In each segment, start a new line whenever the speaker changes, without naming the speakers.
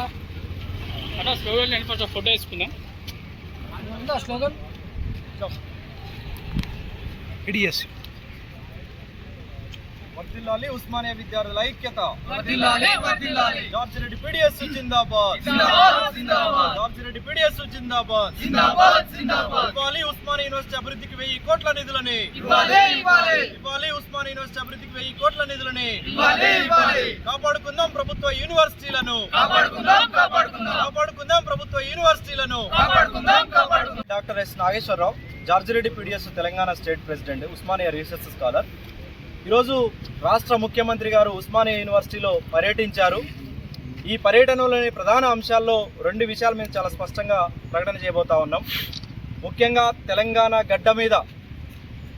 అన్న స్లోగన్ నేను కొంచెం ఫోటో
ఉందా స్లోగన్
ఇడియస్
వర్ధిల్లాలి ఉస్మానియా విద్యార్థుల ఐక్యత. జార్జ్ రెడ్డి పీడిఎస్ జిందాబాద్.
జిందాబాద్ జిందాబాద్.
జార్జ్ రెడ్డి పీడిఎస్ జిందాబాద్.
జిందాబాద్ జిందాబాద్.
ఇవ్వాలి ఉస్మానియా యూనివర్సిటీ అభివృద్ధికి వెయ్యి కోట్ల నిధులని
ఇవ్వాలి.
యూనివర్సిటీ అభివృద్ధికి వెయ్యి కోట్ల నిధులని కాపాడుకుందాం ప్రభుత్వ యూనివర్సిటీలను
కాపాడుకుందాం కాపాడుకుందాం.
కాపాడుకుందాం ప్రభుత్వ యూనివర్సిటీలను doctor S Nageswararao George Reddy PDS Telangana state president Osmania research scholar. ఈరోజు రాష్ట్ర ముఖ్యమంత్రి గారు ఉస్మానియా యూనివర్సిటీలో పర్యటించారు. ఈ పర్యటనలోని ప్రధాన అంశాల్లో రెండు విషయాలు మేము చాలా స్పష్టంగా ప్రకటన చేయబోతా ఉన్నాం. ముఖ్యంగా తెలంగాణ గడ్డ మీద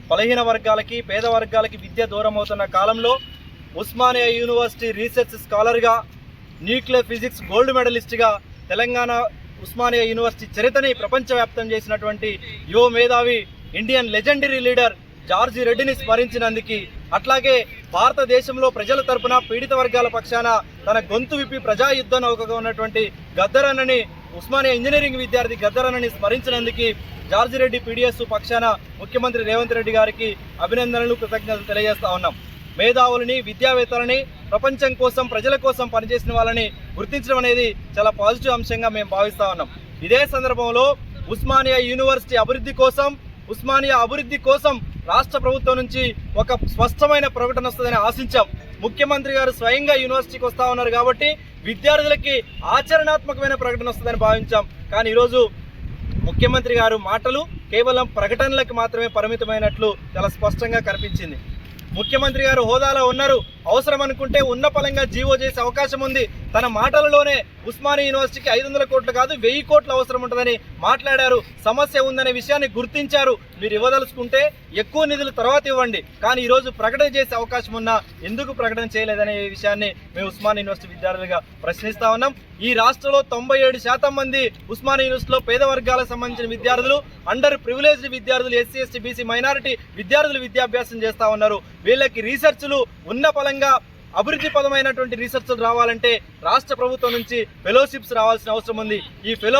బలహీన వర్గాలకి పేద వర్గాలకి విద్య దూరం అవుతున్న కాలంలో ఉస్మానియా యూనివర్సిటీ రీసెర్చ్ స్కాలర్గా న్యూక్లియర్ ఫిజిక్స్ గోల్డ్ మెడలిస్ట్గా తెలంగాణ ఉస్మానియా యూనివర్సిటీ చరిత్రని ప్రపంచవ్యాప్తం చేసినటువంటి యువ మేధావి ఇండియన్ లెజెండరీ లీడర్ జార్జి రెడ్డిని స్మరించినందుకు అట్లాగే భారతదేశంలో ప్రజల తరపున పీడిత వర్గాల పక్షాన తన గొంతు విప్పి ప్రజాయుద్ధ నౌకగా ఉన్నటువంటి గద్దరన్నని ఉస్మానియా ఇంజనీరింగ్ విద్యార్థి గద్దరనని స్మరించినందుకు జార్జిరెడ్డి పీడిఎస్ పక్షాన ముఖ్యమంత్రి రేవంత్ రెడ్డి గారికి అభినందనలు కృతజ్ఞతలు తెలియజేస్తా ఉన్నాం. మేధావులని విద్యావేత్తలని ప్రపంచం కోసం ప్రజల కోసం పనిచేసిన వాళ్ళని గుర్తించడం అనేది చాలా పాజిటివ్ అంశంగా మేము భావిస్తా ఉన్నాం. ఇదే సందర్భంలో ఉస్మానియా యూనివర్సిటీ అభివృద్ధి కోసం ఉస్మానియా అభివృద్ధి కోసం రాష్ట్ర ప్రభుత్వం నుంచి ఒక స్పష్టమైన ప్రకటన వస్తుందని ఆశించాం. ముఖ్యమంత్రి గారు స్వయంగా యూనివర్సిటీకి వస్తా ఉన్నారు కాబట్టి విద్యార్థులకి ఆచరణాత్మకమైన ప్రకటన వస్తుందని భావించాం. కానీ ఈరోజు ముఖ్యమంత్రి గారు మాటలు కేవలం ప్రకటనలకు మాత్రమే పరిమితమైనట్లు చాలా స్పష్టంగా కనిపించింది. ముఖ్యమంత్రి గారు హోదాలో ఉన్నారు. అవసరం అనుకుంటే ఉన్న పలంగా జీవో చేసే అవకాశం ఉంది. తన మాటలలోనే ఉస్మానియా యూనివర్సిటీకి ఐదు వందల కోట్లు కాదు వెయ్యి కోట్లు అవసరం ఉంటుందని మాట్లాడారు. సమస్య ఉందనే విషయాన్ని గుర్తించారు. మీరు ఇవ్వదలుచుకుంటే ఎక్కువ నిధులు తర్వాత ఇవ్వండి. కానీ ఈరోజు ప్రకటన చేసే అవకాశం ఉన్నా ఎందుకు ప్రకటన చేయలేదనే విషయాన్ని మేము ఉస్మానియా యూనివర్సిటీ విద్యార్థులుగా ప్రశ్నిస్తా ఉన్నాం. ఈ రాష్ట్రంలో తొంభై ఏడు శాతం మంది ఉస్మానియా యూనివర్సిటీలో పేద వర్గాలకు సంబంధించిన విద్యార్థులు అండర్ ప్రివిలేజ్డ్ విద్యార్థులు ఎస్సీ ఎస్టీ బీసీ మైనారిటీ విద్యార్థులు విద్యాభ్యాసం చేస్తూ ఉన్నారు. వీళ్ళకి రీసెర్చ్లు ఉన్న ఫలంగా అభివృద్ధి పదమైనటువంటి రీసెర్చ్లు రావాలంటే రాష్ట్ర ప్రభుత్వం నుంచి ఫెలోషిప్స్ రావాల్సిన అవసరం ఉంది. ఈ ఫెలో